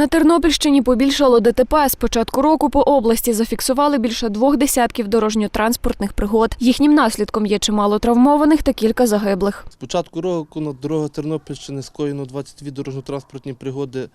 На Тернопільщині побільшало ДТП. З початку року по області зафіксували більше двох десятків дорожньо-транспортних пригод. Їхнім наслідком є чимало травмованих та кілька загиблих. З початку року на дорогах Тернопільщини скоєно 22 дорожньо-транспортні пригоди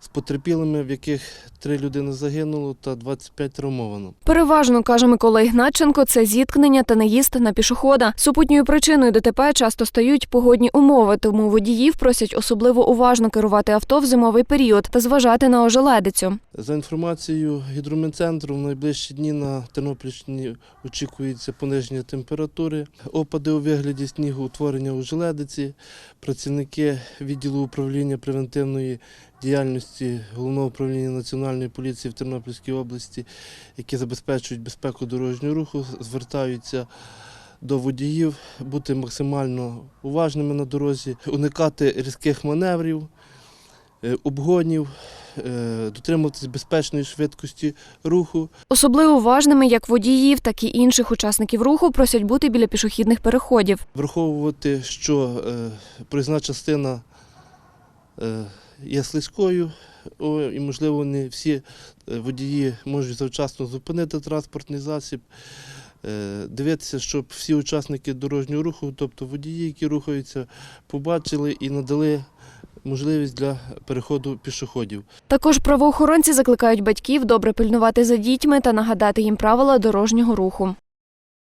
з потерпілими, в яких три людини загинуло та 25 травмовано. Переважно, каже Микола Ігнатченко, це зіткнення та наїзд на пішохода. Супутньою причиною ДТП часто стають погодні умови, тому водіїв просять особливо уважно керувати авто в зимовий період та зважати на ожеледицю. За інформацією гідрометцентру, в найближчі дні на Тернопільщині очікується пониження температури, опади у вигляді снігу, утворення у желедиці. Працівники відділу управління превентивної діяльності Головного управління Національної поліції в Тернопільській області, які забезпечують безпеку дорожнього руху, звертаються до водіїв бути максимально уважними на дорозі, уникати різких маневрів, е, обгонів, е, дотримуватись безпечної швидкості руху. Особливо уважними як водіїв, так і інших учасників руху просять бути біля пішохідних переходів. Враховувати, що е, проїзна частина є слизькою, і, можливо, не всі е, водії можуть завчасно зупинити транспортний засіб. Е, Дивитися, щоб всі учасники дорожнього руху, тобто водії, які рухаються, побачили і надали можливість для переходу пішоходів. Також правоохоронці закликають батьків добре пильнувати за дітьми та нагадати їм правила дорожнього руху.